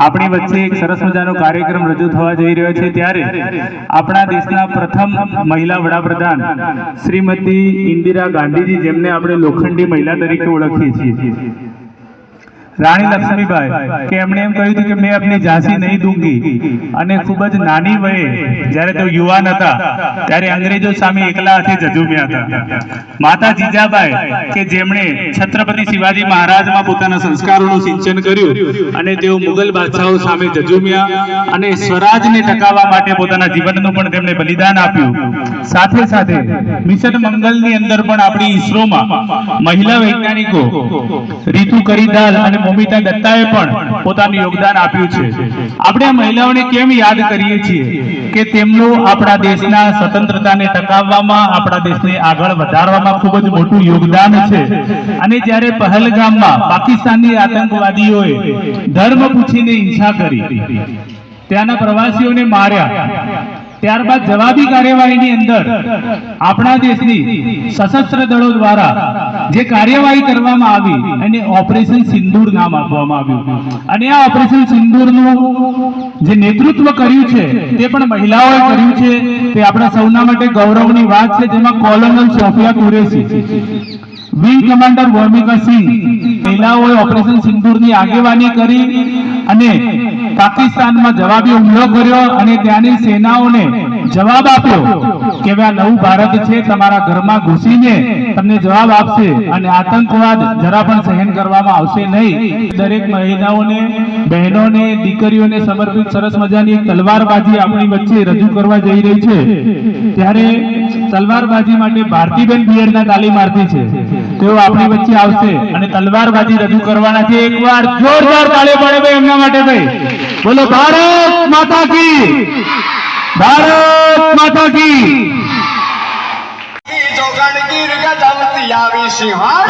આપણી વચ્ચે એક સરસ મજાનો કાર્યક્રમ રજૂ થવા જઈ રહ્યો છે ત્યારે આપણા દેશના પ્રથમ મહિલા વડાપ્રધાન શ્રીમતી ઇન્દિરા ગાંધીજી, જેમને આપણે લોખંડી મહિલા તરીકે ઓળખીએ છીએ. રાણી લક્ષ્મીબાઈ કે એમણે એમ કહ્યું કે મેં આપની ઝાંસી નહીં દૂંગી. અને ખૂબ જ નાની વયે જ્યારે તેઓ યુવાન હતા, ત્યારે અંગ્રેજો સામે એકલા હાથે જજુમ્યા હતા. માતા જીજાબાઈ કે જેમણે છત્રપતિ શિવાજી મહારાજમાં પોતાના સંસ્કારોનું સિંચન કર્યું અને તેઓ મુગલ બાદશાહો સામે જજુમ્યા અને સ્વરાજને ટકાવવા માટે પોતાના જીવનનું પણ તેમણે બલિદાન આપ્યું. સાથે સાથે મિશન મંગલની અંદર પણ આપણી ઈસરોમાં મહિલા વૈજ્ઞાનિકો રીતુ કરીદાલ અને મોમિતા દત્તાએ પણ પોતાનું યોગદાન આપ્યું છે. આપણે મહિલાઓને કેમ યાદ કરીએ છીએ કે તેમનું આપણા દેશના સ્વતંત્રતાને ટકાવવામાં, આપણા દેશને આગળ વધારવામાં ખૂબ જ મોટું યોગદાન છે. અને જ્યારે પહલગામમાં પાકિસ્તાની આતંકવાદીઓએ ધર્મ પૂછીને હિંસા કરી, ત્યાંના પ્રવાસીઓને માર્યા, ત્યારબાદ જવાબી કાર્યવાહીની અંદર આપણા દેશની સશસ્ત્ર દળો દ્વારા જે કાર્યવાહી કરવામાં આવી એને ઓપરેશન સિંદૂર નામ આપવામાં આવ્યું. અને આ ઓપરેશન સિંદૂરનું જે નેતૃત્વ કર્યું છે, તે પણ મહિલાઓએ કર્યું છે. તે આપણા સૌના માટે ગૌરવની વાત છે, જેમાં colonel Sofiya Qureshi, wing commander Bhumika Singh, મહિલાઓએ ઓપરેશન સિંદૂરની આગેવાની કરી અને પાકિસ્તાનમાં જવાબી હુમલો કર્યો અને ત્યાંની સેનાઓને જવાબ આપ્યો કે આ નવું ભારત છે, તમારા ઘરમાં ઘૂસીને તમને જવાબ આપશે અને આતંકવાદ જરા પણ સહન કરવામાં આવશે નહીં. દરેક મહિલાઓને, બહેનોને, દીકરીઓને સમર્પિત સરસ મજાની તલવારબાજી આપણી વચ્ચે રજૂ કરવા જઈ રહી છે. ત્યારે તલવારબાજી માટે ભારતીબેન બિયરના તાલીમાર્થી છે. તેઓ આપણી વચ્ચે આવશે અને તલવારબાજી રજૂ કરવાના છે. એકવાર જોરદાર તાળી પડે ભાઈ એમના માટે ભાઈ. બોલો, ભારત માતા કી! ભારત માતા કી. જોગણગીર ગજવતી આવી સિંહાર